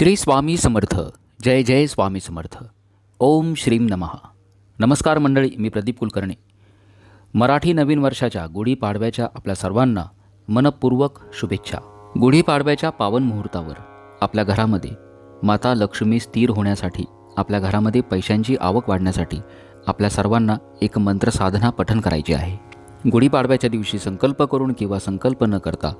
श्री स्वामी समर्थ. जय जय स्वामी समर्थ. ओम श्रीम नमः. नमस्कार मंडळी मी प्रदीप कुलकर्णी. मराठी नवीन वर्षाच्या गुढीपाडव्याच्या आपल्या सर्वांना मनपूर्वक शुभेच्छा. गुढीपाडव्याच्या पावन मुहूर्तावर आपल्या घरामध्ये माता लक्ष्मी स्थिर होण्यासाठी आपल्या घरामध्ये पैशांची आवक वाढण्यासाठी आपल्या सर्वांना एक मंत्र साधना पठन करायची आहे. गुढीपाडव्याच्या दिवशी संकल्प करून किंवा संकल्प न करता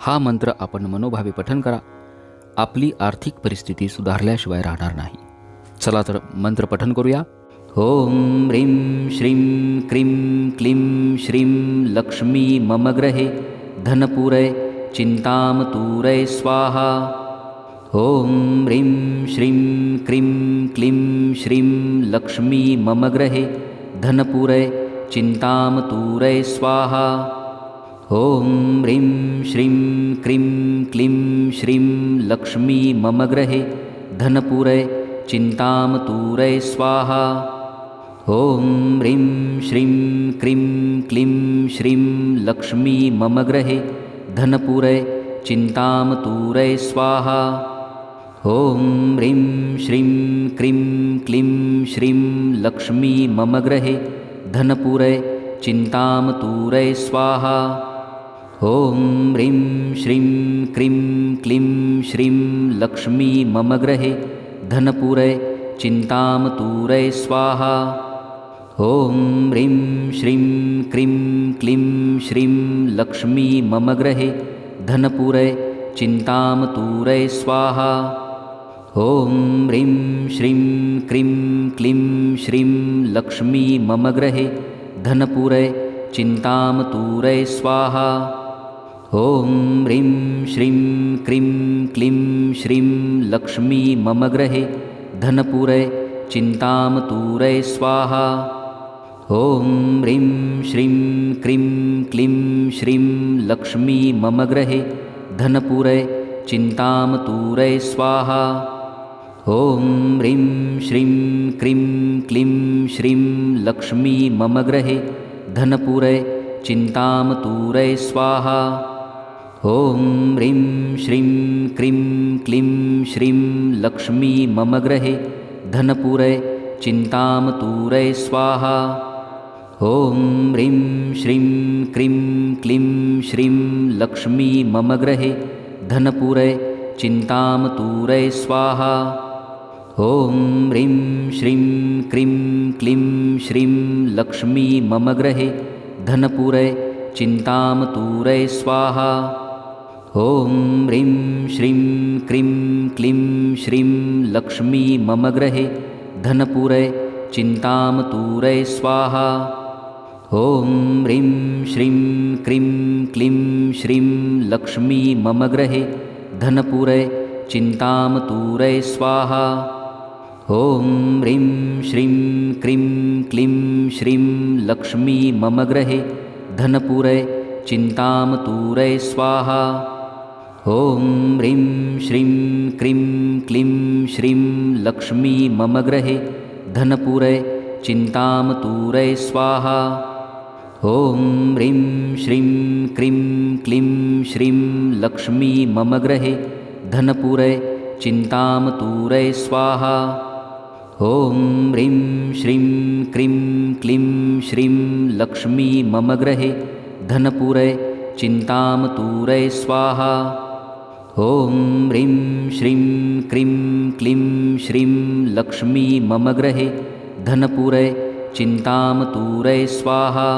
हा मंत्र आपण मनोभावे पठन करा. आपली आर्थिक परिस्थिती सुधारल्याशिवाय राहणार नाही. चला तर मंत्र पठन करूया. ओम ह्रीं श्रीं क्रीं क्लीं श्रीं लक्ष्मी मम ग्रहे धनपुरय चिंतामतूरय स्वाहा. ॐ ह्रीं श्रीं क्रीं क्लीं श्रीं लक्ष्मी मम ग्रहे धनपुरय चिंतामतूरय स्वाहा. ॐ ह्रीं श्रीं क्रीं क्लीं श्रीं लक्ष्मी मम ग्रहे धनपुरय चिंतामतूरय स्वाहा। ॐ ह्रीं श्रीं क्रीं क्लीं श्रीं लक्ष्मी मम धनपुरय चिंतामतूरय स्वाहा। ॐ ह्रीं श्रीं क्रीं क्लीं श्रीं लक्ष्मी मम ग्रहे धनपुरय स्वाहा ॐ ह्रीं श्रीं क्रीं क्लीं श्रीं लक्ष्मी मम ग्रहे धनपुरय चिंतामतूरय स्वाहा। ॐ ह्रीं श्रीं क्रीं क्लीं श्रीं लक्ष्मी मम चिंतामतूरय स्वाहा। ॐ ह्रीं श्रीं क्रीं क्लीं श्रीं लक्ष्मी मम धनपुरय चिंतामतूरय स्वाहा ॐ ह्रीं श्रीं क्रीं क्लीं श्रीं लक्ष्मी मम ग्रहे धनपुरय चिंतामतूरय स्वाहा। ॐ ह्रीं श्रीं क्रीं क्लीं श्रीं लक्ष्मी मम ग्रहे धनपुरय चिंतामतूरय स्वाहा। ॐ ह्रीं श्रीं क्रीं क्लीं श्रीं लक्ष्मी मम चिंतामतूरय स्वाहा ॐ ह्रीं श्रीं क्रीं क्लीं श्रीं लक्ष्मी मम ग्रहे धनपुरय चिंतामतूरय स्वाहा। ॐ ह्रीं श्रीं क्रीं क्लीं श्रीं लक्ष्मी मम ग्रहे धनपुरय चिंतामतूरय स्वाहा। ॐ ह्रीं श्रीं क्रीं क्लीं श्रीं लक्ष्मी मम ग्रहे धनपुरय चिंतामतूरय स्वाहा ॐ ह्रीं श्रीं क्रीं क्लीं श्रीं लक्ष्मी मम ग्रहे धनपुरय स्वाहा। ॐ ह्रीं श्रीं क्रीं क्लीं श्रीं लक्ष्मी मम ग्रहे धनपुरय स्वाहा। ॐ ह्रीं श्रीं क्रीं क्लीं श्रीं लक्ष्मी मम ग्रहे धनपुरय स्वाहा ॐ ह्रीं श्रीं क्रीं क्लीं श्रीं लक्ष्मी मम ग्रहे धनपुरय चिंतामतूरय स्वाहा। ॐ ह्रीं श्रीं क्रीं क्लीं श्रीं लक्ष्मी मम ग्रहे धनपुरय स्वाहा। ॐ ह्रीं श्रीं क्रीं क्लीं श्रीं लक्ष्मी मम ग्रहे धनपुरय स्वाहा ॐ ह्रीं श्रीं क्रीं क्लीं श्रीं लक्ष्मी मम ग्रहे धनपुरय चिंतामतूरय स्वाहा।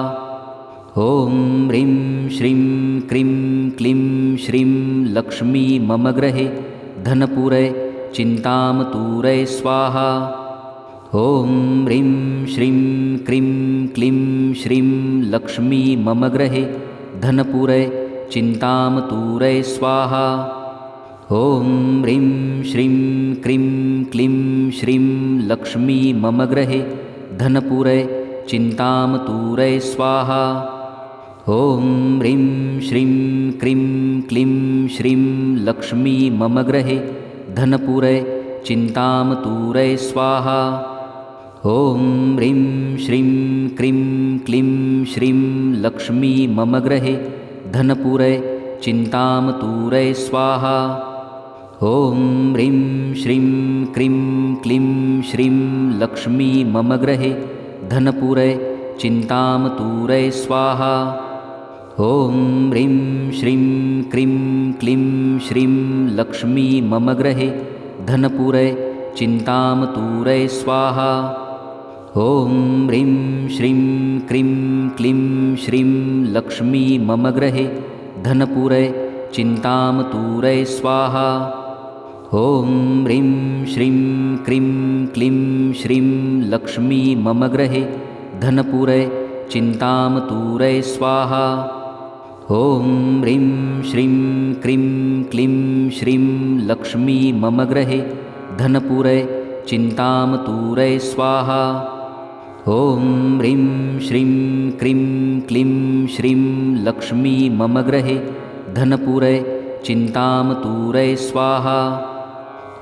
ॐ ह्रीं श्रीं क्रीं क्लीं श्रीं लक्ष्मी मम ग्रहे धनपुरय स्वाहा। ॐ ह्रीं श्रीं क्रीं क्लीं श्रीं लक्ष्मी मम ग्रहे धनपुरय स्वाहा ॐ ह्रीं श्रीं क्रीं क्लीं श्रीं लक्ष्मी मम ग्रहे धनपुरय चिंतामतूरय स्वाहा। ॐ ह्रीं श्रीं क्रीं क्लीं श्रीं लक्ष्मी मम ग्रहे धनपुरय स्वाहा। ॐ ह्रीं श्रीं क्रीं क्लीं श्रीं लक्ष्मी मम ग्रहे धनपुरय स्वाहा ॐ ह्रीं श्रीं क्रीं क्लीं श्रीं लक्ष्मी मम गृहे धनपुरे चिन्तामतूरे स्वाहा। ॐ ह्रीं श्रीं क्रीं क्लीं श्रीं लक्ष्मी मम गृहे स्वाहा। ॐ ह्रीं श्रीं क्रीं क्लीं श्रीं लक्ष्मी मम गृहे धनपुरे चिन्तामतूरे स्वाहा ॐ ह्रीं श्रीं क्रीं क्लीं श्रीं लक्ष्मी मम गृहे धनपुरे चिन्तामतूरे स्वाहा। ॐ ह्रीं श्रीं क्रीं क्लीं श्रीं लक्ष्मी मम गृहे चिन्तामतूरे स्वाहा। ॐ ह्रीं श्रीं क्रीं क्लीं श्रीं लक्ष्मी मम गृहे चिन्तामतूरे स्वाहा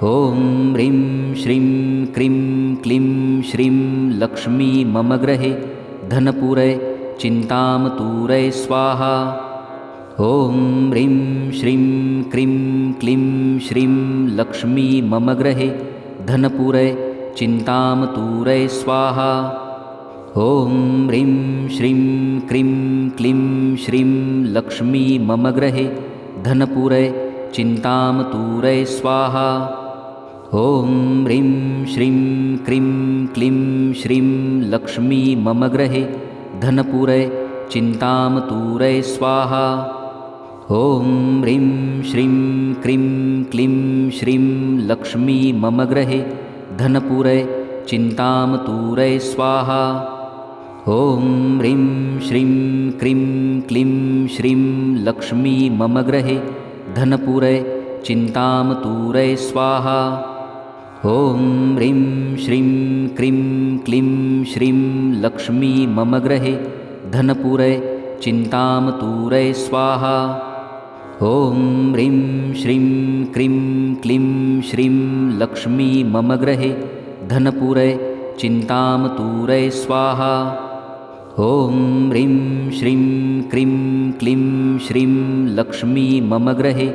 ॐ ह्रीं श्रीं क्रीं क्लीं श्रीं लक्ष्मी मम गृहे धनपुरे चिन्तामतूरे स्वाहा। ॐ ह्रीं श्रीं क्रीं क्लीं श्रीं लक्ष्मी मम गृहे स्वाहा। ॐ ह्रीं श्रीं क्रीं क्लीं श्रीं लक्ष्मी मम गृहे धनपुरे चिन्तामतूरे स्वाहा ॐ ह्रीं श्रीं क्रीं क्लीं श्रीं लक्ष्मी मम गृहे धनपुरे चिन्तामतूरे स्वाहा। ॐ ह्रीं श्रीं क्रीं क्लीं श्रीं लक्ष्मी मम गृहे धनपुरे चिन्तामतूरे स्वाहा। ॐ ह्रीं श्रीं क्रीं क्लीं श्रीं लक्ष्मी मम गृहे धनपुरे चिन्तामतूरे स्वाहा ॐ ह्रीं श्रीं क्रीं क्लीं श्रीं लक्ष्मी मम गृहे धनपुरे चिन्तामतूरे स्वाहा। ॐ ह्रीं श्रीं क्रीं क्लीं श्रीं लक्ष्मी मम गृहे धनपुरे स्वाहा। ॐ ह्रीं श्रीं क्रीं क्लीं श्रीं लक्ष्मी मम गृहे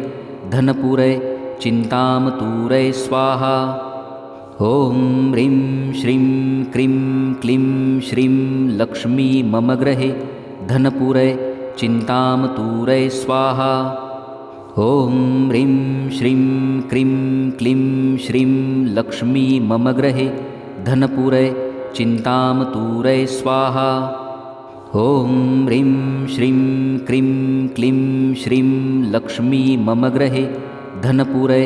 धनपुरे चिन्तामतूरे स्वाहा ॐ ह्रीं श्रीं क्रीं क्लीं श्रीं लक्ष्मी मम गृहे धनपुरे चिन्तामतूरे स्वाहा। ॐ ह्रीं श्रीं क्रीं क्लीं श्रीं लक्ष्मी मम गृहे धनपुरे चिन्तामतूरे स्वाहा। ॐ ह्रीं श्रीं क्रीं क्लीं श्रीं लक्ष्मी मम गृहे धनपुरे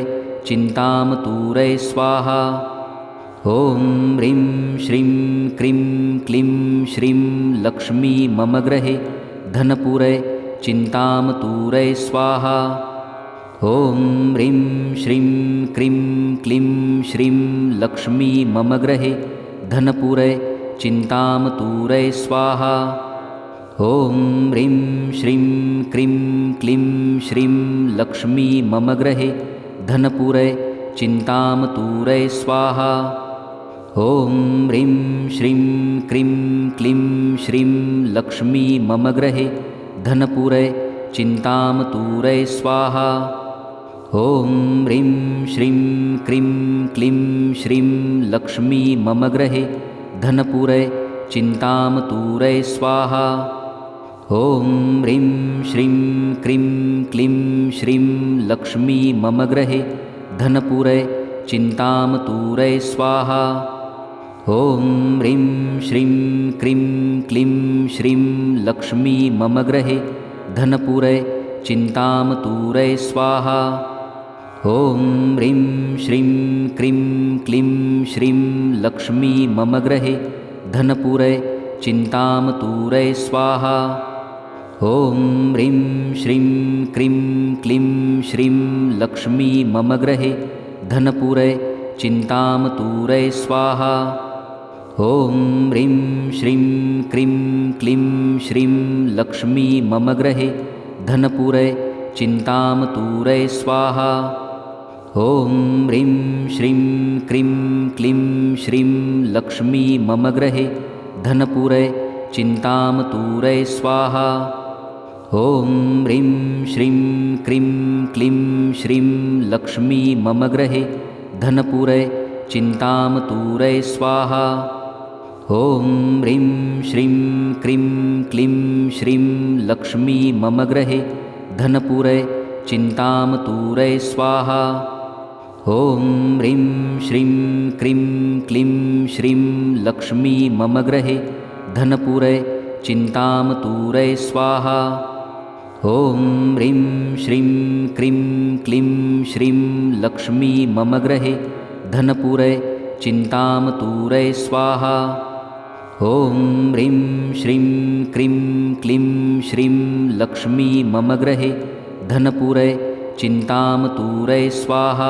चिन्तामतूरे स्वाहा ॐ ह्रीं श्रीं क्रीं क्लीं श्रीं लक्ष्मी मम गृहे धनपुरे चिन्तामतूरे स्वाहा। ॐ ह्रीं श्रीं क्रीं क्लीं श्रीं लक्ष्मी मम गृहे धनपुरे चिन्तामतूरे स्वाहा। ॐ ह्रीं श्रीं क्रीं क्लीं श्रीं लक्ष्मी मम गृहे धनपुरे चिन्तामतूरे स्वाहा ॐ ह्रीं श्रीं क्रीं क्लीं श्रीं लक्ष्मी मम गृहे धनपुरे चिन्तामतूरे स्वाहा। ॐ ह्रीं श्रीं क्रीं क्लीं श्रीं लक्ष्मी मम गृहे धनपुरे चिन्तामतूरे स्वाहा। ॐ ह्रीं श्रीं क्रीं क्लीं श्रीं लक्ष्मी मम गृहे धनपुरे चिन्तामतूरे स्वाहा ॐ ह्रीं श्रीं क्रीं क्लीं श्रीं लक्ष्मी मम गृहे धनपुरे चिन्तामतूरे स्वाहा। ॐ ह्रीं श्रीं क्रीं क्लीं श्रीं लक्ष्मी मम गृहे ॐ ह्रीं श्रीं क्रीं क्लीं श्रीं लक्ष्मी मम गृहे धनपुरे चिन्तामतूरे स्वाहा ॐ ह्रीं श्रीं क्रीं क्लीं श्रीं लक्ष्मी मम गृहे धनपुरे चिन्तामतूरे स्वाहा। ॐ ह्रीं श्रीं क्रीं क्लीं श्रीं लक्ष्मी मम गृहे स्वाहा। ॐ ह्रीं श्रीं क्रीं क्लीं श्रीं लक्ष्मी मम गृहे धनपुरय स्वाहा ॐ ह्रीं श्रीं क्रीं क्लीं श्रीं लक्ष्मी मम गृहे चिन्तामतूरय स्वाहा। ॐ ह्रीं श्रीं क्रीं क्लीं श्रीं लक्ष्मी मम गृहे स्वाहा। ॐ ह्रीं श्रीं क्रीं क्लीं श्रीं लक्ष्मी मम गृहे चिन्तामतूरय स्वाहा ॐ ह्रीं श्रीं क्रीं क्लीं श्रीं लक्ष्मी मम गृहे धनपुरय चिन्तामतूरय स्वाहा।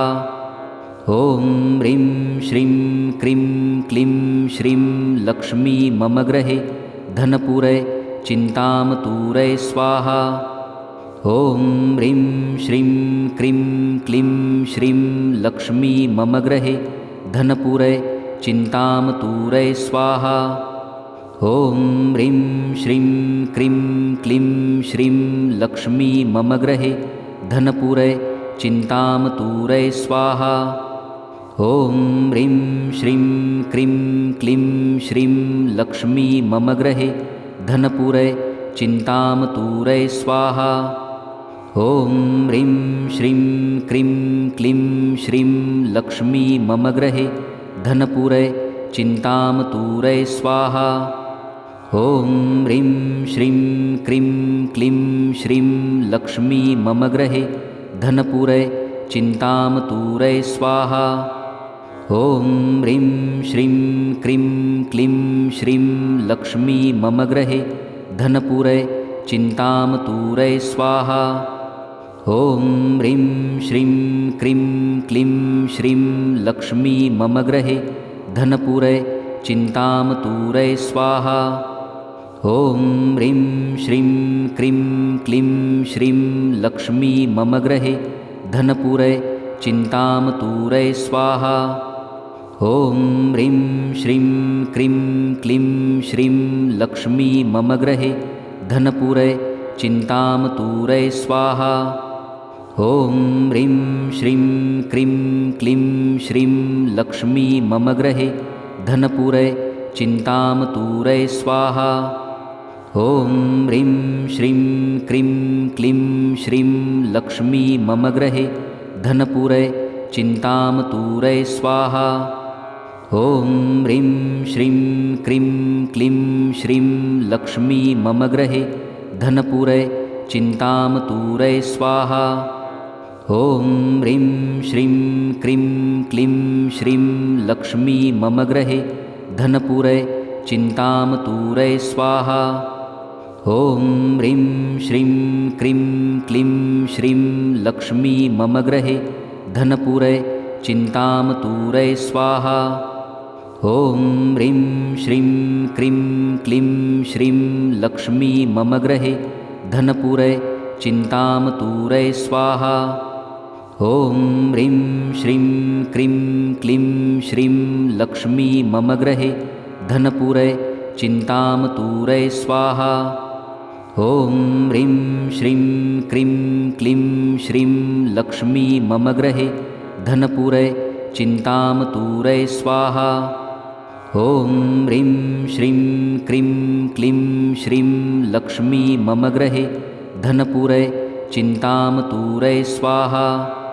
ॐ ह्रीं श्रीं क्रीं क्लीं श्रीं लक्ष्मी मम गृहे स्वाहा। ॐ ह्रीं श्रीं क्रीं क्लीं श्रीं लक्ष्मी मम गृहे धनपुरय चिन्तामतूरय स्वाहा ॐ ह्रीं श्रीं क्रीं क्लीं श्रीं लक्ष्मी मम गृहे धनपुरय चिन्तामतूरय स्वाहा। ॐ ह्रीं श्रीं क्रीं क्लीं श्रीं लक्ष्मी मम गृहे धनपुरय चिन्तामतूरय स्वाहा। ॐ ह्रीं श्रीं क्रीं क्लीं श्रीं लक्ष्मी मम गृहे धनपुरय स्वाहा ॐ ह्रीं श्रीं क्रीं क्लीं श्रीं लक्ष्मी मम गृहे धनपुरय चिन्तामतूरय स्वाहा। ॐ ह्रीं श्रीं क्रीं क्लीं श्रीं लक्ष्मी मम गृहे धनपुरय चिन्तामतूरय स्वाहा। ॐ ह्रीं श्रीं क्रीं क्लीं श्रीं लक्ष्मी मम गृहे धनपुरय चिन्तामतूरय स्वाहा ॐ ह्रीं श्रीं क्रीं क्लीं श्रीं लक्ष्मी मम गृहे धनपुरय चिन्तामतूरय स्वाहा। ॐ ह्रीं श्रीं क्रीं क्लीं श्रीं लक्ष्मी मम गृहे धनपुरय स्वाहा। ॐ ह्रीं श्रीं क्रीं क्लीं श्रीं लक्ष्मी मम गृहे धनपुरय स्वाहा ॐ ह्रीं श्रीं क्रीं क्लीं श्रीं लक्ष्मी मम गृहे धनपुरय स्वाहा। ॐ ह्रीं श्रीं क्रीं क्लीं श्रीं लक्ष्मी मम गृहे धनपुरय स्वाहा। ॐ ह्रीं श्रीं क्रीं क्लीं श्रीं लक्ष्मी मम गृहे धनपुरय स्वाहा ॐ ह्रीं श्रीं क्रीं क्लीं श्रीं लक्ष्मी मम गृहे धनपुरय चिन्तामतूरय स्वाहा। ॐ ह्रीं श्रीं क्रीं क्लीं श्रीं लक्ष्मी मम गृहे धनपुरय स्वाहा। ॐ ह्रीं श्रीं क्रीं क्लीं श्रीं लक्ष्मी मम गृहे धनपुरय स्वाहा ॐ ह्रीं श्रीं क्रीं क्लीं श्रीं लक्ष्मी मम गृहे धनपुरय चिन्तामतूरय स्वाहा। ॐ ह्रीं श्रीं क्रीं क्लीं श्रीं लक्ष्मी मम गृहे धनपुरय स्वाहा